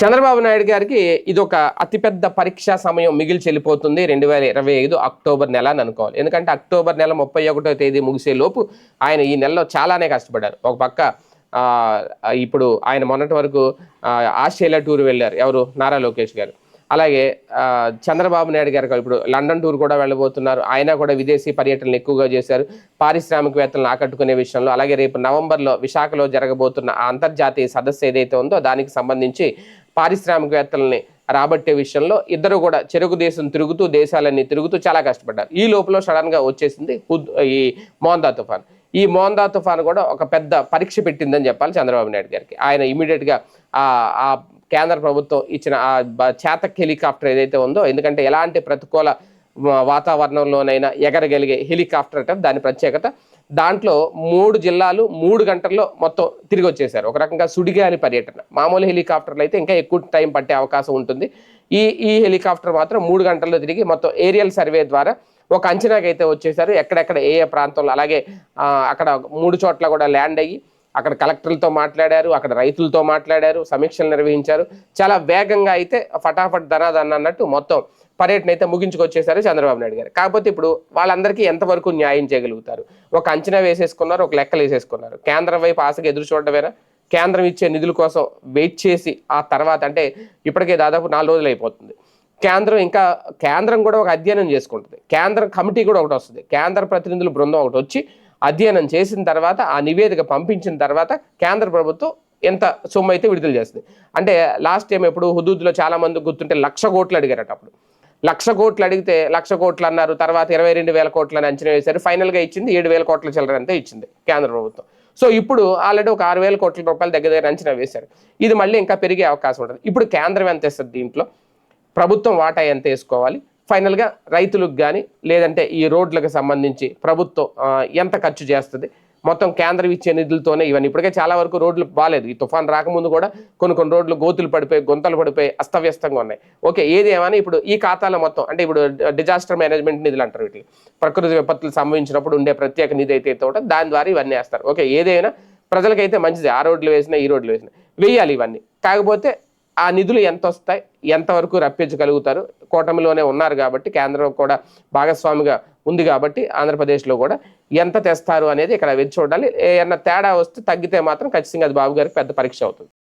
చంద్రబాబు నాయుడు గారికి ఇది ఒక అతిపెద్ద పరీక్షా సమయం మిగిలి చెల్లిపోతుంది రెండు వేల ఇరవై ఐదు అక్టోబర్ నెల అని అనుకోవాలి. ఎందుకంటే అక్టోబర్ నెల ముప్పై ఒకటో తేదీ ముగిసే లోపు ఆయన ఈ నెలలో చాలానే కష్టపడ్డారు. ఒక పక్క ఇప్పుడు ఆయన మొన్నటి వరకు ఆస్ట్రేలియా టూర్ వెళ్ళారు. ఎవరు? నారా లోకేష్ గారు. అలాగే చంద్రబాబు నాయుడు గారు ఇప్పుడు లండన్ టూర్ కూడా వెళ్ళబోతున్నారు. ఆయన కూడా విదేశీ పర్యటనలు ఎక్కువగా చేశారు. పారిశ్రామికవేత్తలను ఆకట్టుకునే విషయంలో అలాగే రేపు నవంబర్లో విశాఖలో జరగబోతున్న ఆ అంతర్జాతీయ సదస్సు ఏదైతే ఉందో దానికి సంబంధించి పారిశ్రామికవేత్తలని రాబట్టే విషయంలో ఇద్దరు కూడా చెరుకు దేశం తిరుగుతూ దేశాలన్నీ తిరుగుతూ చాలా కష్టపడ్డారు. ఈ లోపల సడన్గా వచ్చేసింది ఈ మోందా తుఫాన్. ఈ మోందా తుఫాన్ కూడా ఒక పెద్ద పరీక్ష పెట్టిందని చెప్పాలి చంద్రబాబు నాయుడు గారికి. ఆయన ఇమీడియట్గా ఆ కేంద్ర ప్రభుత్వం ఇచ్చిన ఆ చేతక్ హెలికాప్టర్ ఏదైతే ఉందో ఎందుకంటే ఎలాంటి ప్రతికూల వాతావరణంలోనైనా ఎగరగలిగే హెలికాప్టర్ అంటే దాని ప్రత్యేకత దాంట్లో మూడు జిల్లాలు మూడు గంటల్లో మొత్తం తిరిగి వచ్చేసారు ఒక రకంగా సుడిగాలి పర్యటన. మామూలు హెలికాప్టర్లు అయితే ఇంకా ఎక్కువ టైం పట్టే అవకాశం ఉంటుంది. ఈ ఈ హెలికాప్టర్ మాత్రం మూడు గంటల్లో తిరిగి మొత్తం ఏరియల్ సర్వే ద్వారా ఒక అంచనాకైతే వచ్చేసారు ఎక్కడెక్కడ ఏ ఏ ప్రాంతంలో అలాగే అక్కడ మూడు చోట్ల కూడా ల్యాండ్ అయ్యి అక్కడ కలెక్టర్లతో మాట్లాడారు అక్కడ రైతులతో మాట్లాడారు సమీక్షలు నిర్వహించారు. చాలా వేగంగా అయితే ఫటాఫట్ ధనాదన్న అన్నట్టు మొత్తం పర్యటన అయితే ముగించుకొచ్చేసారు చంద్రబాబు నాయుడు గారు. కాకపోతే ఇప్పుడు వాళ్ళందరికీ ఎంతవరకు న్యాయం చేయగలుగుతారు? ఒక అంచనా వేసేసుకున్నారు ఒక లెక్కలు వేసేసుకున్నారు. కేంద్రం వైపు ఆశగా ఎదురు చూడటమేనా కేంద్రం ఇచ్చే నిధుల కోసం వెయిట్ చేసి ఆ తర్వాత అంటే ఇప్పటికే దాదాపు నాలుగు రోజులు అయిపోతుంది. కేంద్రం ఇంకా కేంద్రం కూడా ఒక అధ్యయనం చేసుకుంటుంది. కేంద్రం కమిటీ కూడా ఒకటి వస్తుంది. కేంద్ర ప్రతినిధుల బృందం ఒకటి వచ్చి అధ్యయనం చేసిన తర్వాత ఆ నివేదిక పంపించిన తర్వాత కేంద్ర ప్రభుత్వం ఎంత సొమ్ము అయితే విడుదల చేస్తుంది. అంటే లాస్ట్ టైం ఎప్పుడు హుదూద్లో చాలా మంది గుర్తుంటే లక్ష కోట్లు అడిగారట అప్పుడు. లక్ష కోట్లు అడిగితే లక్ష కోట్లు అన్నారు తర్వాత ఇరవై రెండు వేల కోట్లు అని అంచనా వేశారు. ఫైనల్గా ఇచ్చింది ఏడు వేల కోట్ల చిల్లర అంతా ఇచ్చింది కేంద్ర ప్రభుత్వం. సో ఇప్పుడు ఆల్రెడీ ఒక ఆరు వేల కోట్ల రూపాయలు దగ్గర దగ్గర అంచనా వేశారు. ఇది మళ్ళీ ఇంకా పెరిగే అవకాశం ఉంటుంది. ఇప్పుడు కేంద్రం ఎంత ఇస్తుంది దీంట్లో? ప్రభుత్వం వాటా ఎంత వేసుకోవాలి? ఫైనల్గా రైతులకు కానీ లేదంటే ఈ రోడ్లకు సంబంధించి ప్రభుత్వం ఎంత ఖర్చు చేస్తుంది? మొత్తం కేంద్రం ఇచ్చే నిధులతోనే ఇవన్నీ. ఇప్పటికే చాలా వరకు రోడ్లు బాగాలేదు ఈ తుఫాన్ రాకముందు కూడా కొన్ని కొన్ని రోడ్లు గోతులు పడిపోయి గుంతలు పడిపోయి అస్తవ్యస్తంగా ఉన్నాయి. ఓకే ఏది ఏమైనా ఇప్పుడు ఈ ఖాతాలో మొత్తం అంటే ఇప్పుడు డిజాస్టర్ మేనేజ్మెంట్ నిధులు అంటారు వీటికి ప్రకృతి విపత్తులు సంభవించినప్పుడు ఉండే ప్రత్యేక నిధి అయితే తోట దాని ద్వారా ఇవన్నీ వేస్తారు. ఓకే ఏదైనా ప్రజలకైతే మంచిది. ఆ రోడ్లు వేసినా ఈ రోడ్లు వేసినా. వేయాలి ఇవన్నీ. కాకపోతే ఆ నిధులు ఎంత వస్తాయి? ఎంతవరకు రప్పించగలుగుతారు? కూటమిలోనే ఉన్నారు కాబట్టి కేంద్రం కూడా భాగస్వామిగా ఉంది కాబట్టి ఆంధ్రప్రదేశ్లో కూడా ఎంత తెస్తారు అనేది ఇక్కడ వెచ్చి చూడాలి. ఏమన్నా తేడా వస్తే తగ్గితే మాత్రం ఖచ్చితంగా అది బాబు గారికి పెద్ద పరీక్ష అవుతుంది.